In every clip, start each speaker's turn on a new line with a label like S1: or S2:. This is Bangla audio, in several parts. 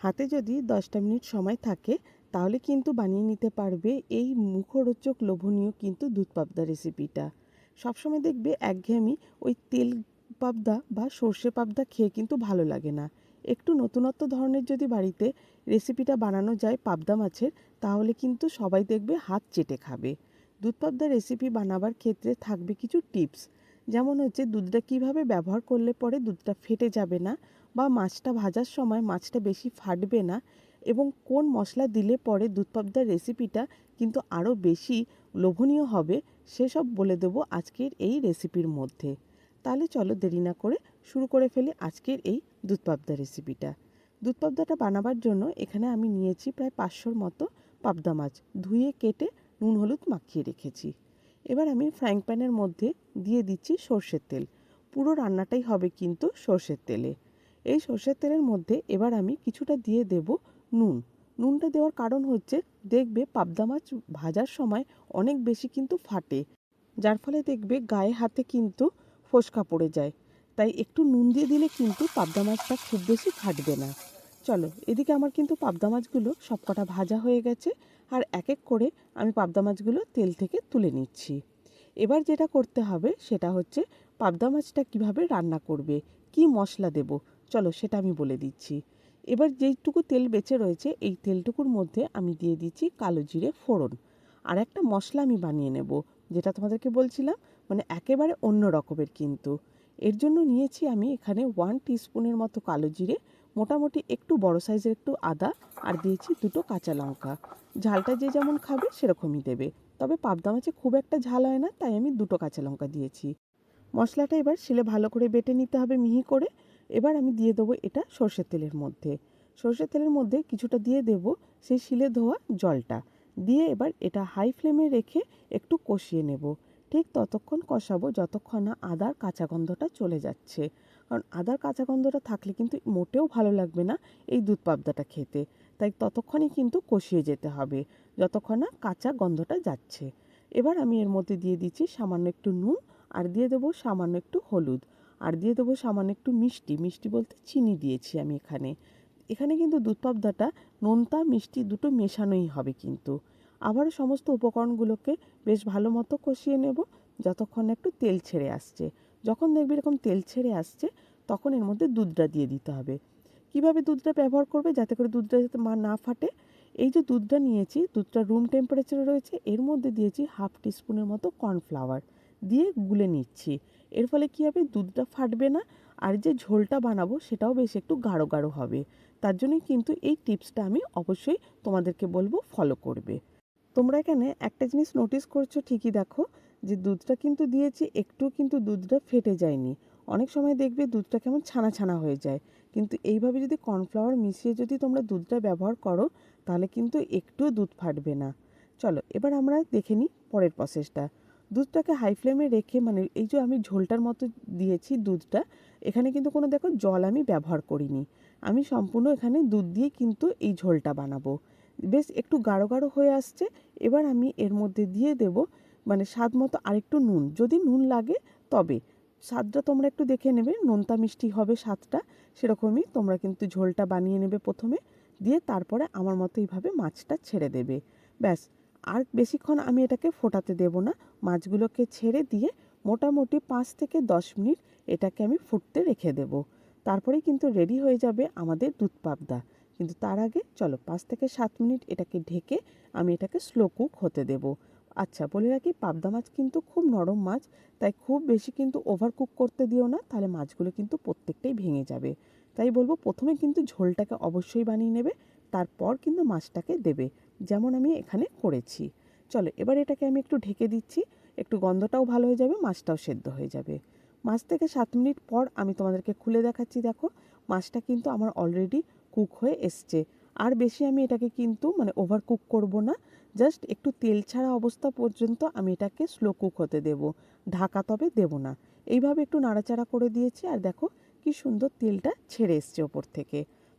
S1: হাতে যদি দশটা মিনিট সময় থাকে, তাহলে কিন্তু বানিয়ে নিতে পারবে এই মুখরোচক লোভনীয় কিন্তু দুধ পাবদা রেসিপিটা সবসময় দেখবে একঘেয়েমি ওই তেল পাবদা বা সর্ষে পাবদা খেয়ে কিন্তু ভালো লাগে না। একটু নতুনত্ব ধরনের যদি বাড়িতে রেসিপিটা বানানো যায় পাবদা মাছের, তাহলে কিন্তু সবাই দেখবে হাত চেটে খাবে। দুধ পাবদা রেসিপি বানাবার ক্ষেত্রে থাকবে কিছু টিপস যেমন হচ্ছে দুধটা কীভাবে ব্যবহার করলে পরে দুধটা ফেটে যাবে না বা মাছটা ভাজার সময় মাছটা বেশি ফাটবে না এবং কোন মশলা দিলে পরে দুধ পাবদার রেসিপিটা কিন্তু আরও বেশি লোভনীয় হবে সেসব বলে দেবো আজকের এই রেসিপির মধ্যে। তাহলে চলো দেরি না করে শুরু করে ফেলি আজকের এই দুধ পাবদা রেসিপিটা। দুধ পাবদাটা বানাবার জন্য এখানে আমি নিয়েছি প্রায় পাঁচশোর মতো পাবদা মাছ। ধুয়ে কেটে নুন হলুদ মাখিয়ে রেখেছি। এবার আমি ফ্রাইং প্যানের মধ্যে দিয়ে দিচ্ছি সর্ষের তেল। পুরো রান্নাটাই হবে কিন্তু সর্ষের তেলে। এই সর্ষের তেলের মধ্যে এবার আমি কিছুটা দিয়ে দেব নুন। নুনটা দেওয়ার কারণ হচ্ছে, দেখবে পাবদা মাছ ভাজার সময় অনেক বেশি কিন্তু ফাটে। যার ফলে দেখবে গায়ে হাতে কিন্তু ফোসকা পড়ে যায়। তাই একটু নুন দিয়ে দিলে কিন্তু পাবদা মাছটা খুব বেশি ফাটবে না। চলো, এদিকে আমার কিন্তু পাবদা মাছগুলো সবকটা ভাজা হয়ে গেছে। আর এক এক করে আমি পাবদা মাছগুলো তেল থেকে তুলে নিচ্ছি। এবার যেটা করতে হবে সেটা হচ্ছে পাবদা মাছটা কীভাবে রান্না করবে, কি মশলা দেব, চলো সেটা আমি বলে দিচ্ছি। এবার যেইটুকু তেল বেঁচে রয়েছে এই তেলটুকুর মধ্যে আমি দিয়ে দিচ্ছি কালো জিরে ফোড়ন। আর একটা মশলা আমি বানিয়ে নেব, যেটা তোমাদেরকে বলছিলাম মানে একেবারে অন্য রকমের কিন্তু। এর জন্য নিয়েছি আমি এখানে ওয়ান টিস্পুনের মতো কালো জিরে মোটামুটি একটু বড় সাইজের একটু আদা আর দিয়েছি দুটো কাঁচা লঙ্কা। ঝালটা যে যেমন খাবে সেরকমই দেবে। তবে পাবদা মাছে খুব একটা ঝাল হয় না, তাই আমি দুটো কাঁচা লঙ্কা দিয়েছি। মশলাটা এবার শিলে ভালো করে বেটে নিতে হবে মিহি করে। এবার আমি দিয়ে দেবো এটা সর্ষের তেলের মধ্যে। সর্ষের তেলের মধ্যে কিছুটা দিয়ে দেব সেই শিলে ধোয়া জলটা। দিয়ে এবার এটা হাই ফ্লেমে রেখে একটু কষিয়ে নেব। ঠিক ততক্ষণ কষাবো যতক্ষণ না আদার কাঁচা গন্ধটা চলে যাচ্ছে। কারণ আদার কাঁচা গন্ধটা থাকলে কিন্তু মোটেও ভালো লাগবে না এই দুধ পাবদাটা খেতে। তাই ততক্ষণই কিন্তু কষিয়ে যেতে হবে, যতক্ষণ না কাঁচা গন্ধটা যাচ্ছে। এবার আমি এর মধ্যে দিয়ে দিচ্ছি সামান্য একটু নুন আর দিয়ে দেবো সামান্য একটু হলুদ। আর দিয়ে দেবো সামান্য একটু মিষ্টি মিষ্টি বলতে চিনি দিয়েছি আমি এখানে। এখানে কিন্তু দুধ পাবদাটা, নোনতা, মিষ্টি দুটো মেশানোই হবে কিন্তু। আবারও সমস্ত উপকরণগুলোকে বেশ ভালো মতো কষিয়ে নেব যতক্ষণ একটু তেল ছেড়ে আসছে। যখন দেখবি এরকম তেল ছেড়ে আসছে, তখন এর মধ্যে দুধটা দিয়ে দিতে হবে। কীভাবে দুধটা ব্যবহার করবে? যাতে করে দুধটা যাতে মা না ফাটে। এই যে দুধটা নিয়েছি, দুধটা রুম টেম্পারেচারে রয়েছে, এর মধ্যে দিয়েছি হাফ টিস্পুনের মতো কর্নফ্লাওয়ার দিয়ে গুলে নিচ্ছি। এর ফলে কী হবে? দুধটা ফাটবে না। আর যে ঝোলটা বানাবো, সেটাও বেশ একটু গাঢ় গাঢ় হবে। তার জন্যই কিন্তু এই টিপসটা আমি অবশ্যই তোমাদেরকে বলব ফলো করবে। তোমরা এখানে একটা জিনিস নোটিস করছ ঠিকই দেখো, যে দুধটা কিন্তু দিয়েছি একটু কিন্তু দুধটা ফেটে যায়নি। অনেক সময় দেখবে দুধটা কেমন ছানা ছানা হয়ে যায়। কিন্তু এইভাবে যদি কর্নফ্লাওয়ার মিশিয়ে যদি তোমরা দুধটা ব্যবহার করো, তাহলে কিন্তু একটুও দুধ ফাটবে না। চলো, এবার আমরা দেখে নিই পরের প্রসেসটা দুধটাকে হাই ফ্লেমে রেখে মানে এই যে আমি ঝোলটার মতো দিয়েছি দুধটা, এখানে কিন্তু কোনো দেখো জল আমি ব্যবহার করিনি। আমি সম্পূর্ণ এখানে দুধ দিয়ে কিন্তু এই ঝোলটা বানাবো। বেশ একটু গাঢ় গাঢ় হয়ে আসছে এবার আমি এর মধ্যে দিয়ে দেব মানে স্বাদ মতো আরেকটু নুন। যদি নুন লাগে, তবে। স্বাদটা তোমরা একটু দেখে নেবে, নোনতা মিষ্টি হবে স্বাদটা, সেরকমই তোমরা কিন্তু ঝোলটা বানিয়ে নেবে প্রথমে, দিয়ে তারপরে আমার মতো এইভাবে মাছটা ছেড়ে দেবে। ব্যাস। আর বেশিক্ষণ আমি এটাকে ফোটাতে দেব না, মাছগুলোকে ছেড়ে দিয়ে মোটামুটি পাঁচ থেকে দশ মিনিট এটাকে আমি ফুটতে রেখে দেব। তারপরেই কিন্তু রেডি হয়ে যাবে আমাদের দুধ পাবদা। কিন্তু তার আগে চলো পাঁচ থেকে সাত মিনিট এটাকে ঢেকে আমি এটাকে স্লো কুক হতে দেব। আচ্ছা বলে রাখি পাবদা মাছ কিন্তু খুব নরম মাছ, তাই খুব বেশি কিন্তু ওভার কুক করতে দিও না, তাহলে মাছগুলো কিন্তু প্রত্যেকটাই ভেঙে যাবে। তাই বলব প্রথমে কিন্তু ঝোলটাকে অবশ্যই বানিয়ে নেবে, তারপর কিন্তু মাছটাকে দেবে, যেমন আমি এখানে করেছি। চলো, এবার এটাকে আমি একটু ঢেকে দিচ্ছি, একটু গন্ধটাও ভালো হয়ে যাবে, মাছটাও সেদ্ধ হয়ে যাবে। মাছ থেকে সাত মিনিট পর আমি তোমাদেরকে খুলে দেখাচ্ছি, দেখো, মাছটা কিন্তু আমার অলরেডি কুক হয়ে এসছে। আর বেশি আমি এটাকে কিন্তু মানে ওভার কুক করব না। জাস্ট একটু তেল ছাড়া অবস্থা পর্যন্ত আমি এটাকে স্লো কুক হতে দেব। ঢাকা তবে দেব না। এইভাবে একটু নাড়াচাড়া করে দিয়েছি আর দেখো কি সুন্দর তেলটা ছেড়ে এসছে ওপর থেকে।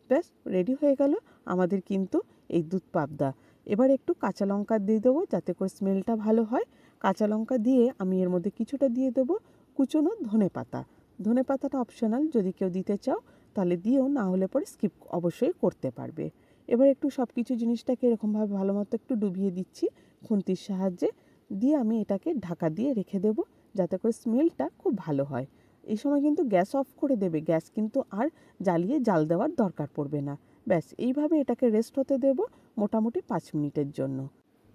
S1: ব্যাস রেডি হয়ে গেল আমাদের কিন্তু এই দুধ পাবদা। এবার একটু কাঁচা লঙ্কা দিয়ে দেবো যাতে করে স্মেলটা ভালো হয়। কাঁচা লঙ্কা দিয়ে আমি এর মধ্যে কিছুটা দিয়ে দেবো কুচনো ধনে পাতা ধনে পাতাটা অপশনাল যদি কেউ দিতে চাও তাহলে দিও না হলে পরে স্কিপ অবশ্যই করতে পারবে। এবার একটু সব কিছু জিনিসটাকে এরকমভাবে ভালো মতো একটু ডুবিয়ে দিচ্ছি খুন্তির সাহায্যে। দিয়ে আমি এটাকে ঢাকা দিয়ে রেখে দেবো যাতে করে স্মেলটা খুব ভালো হয়। এই সময় কিন্তু গ্যাস অফ করে দেবে, গ্যাস কিন্তু আর জ্বালিয়ে জাল দেওয়ার দরকার পড়বে না। ব্যাস, এইভাবে এটাকে রেস্ট হতে দেব মোটামুটি পাঁচ মিনিটের জন্য।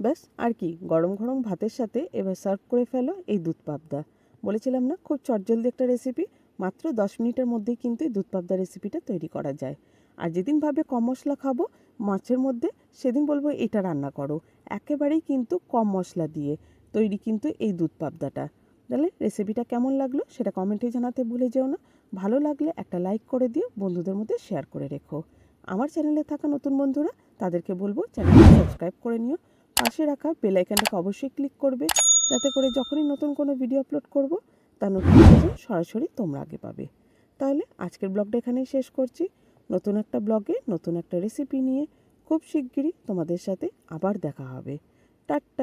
S1: ব্যাস, আর কি, গরম গরম ভাতের সাথে এবার সার্ভ করে ফেলো এই দুধ পাবদা। বলেছিলাম না, খুব চটজলদি একটা রেসিপি মাত্র দশ মিনিটের মধ্যেই কিন্তু এই দুধ পাবদা রেসিপিটা তৈরি করা যায়। আর যেদিন ভাবে কম মশলা খাব, মাছের মধ্যে সেদিন বলব এটা রান্না করো। একেবারেই কিন্তু কম মশলা দিয়ে তৈরি কিন্তু এই দুধ পাবদাটা তাহলে রেসিপিটা কেমন লাগল সেটা কমেন্টে জানাতে ভুলে যেও না। ভালো লাগলে একটা লাইক করে দিও, বন্ধুদের মধ্যে শেয়ার করে রেখো। আমার চ্যানেলে থাকা নতুন বন্ধুরা, তাদেরকে বলব চ্যানেলটা সাবস্ক্রাইব করে নিও। পাশে রাখা বেল আইকনটাকে অবশ্যই ক্লিক করবে। যাতে করে যখনই নতুন কোনো ভিডিও আপলোড করব তার নোটিফিকেশন সরাসরি তোমরা আগে পাবে। তাহলে আজকের ব্লগটা এখানেই শেষ করছি। নতুন একটা ব্লগে নতুন একটা রেসিপি নিয়ে খুব শিগগিরই তোমাদের সাথে আবার দেখা হবে। টাটা!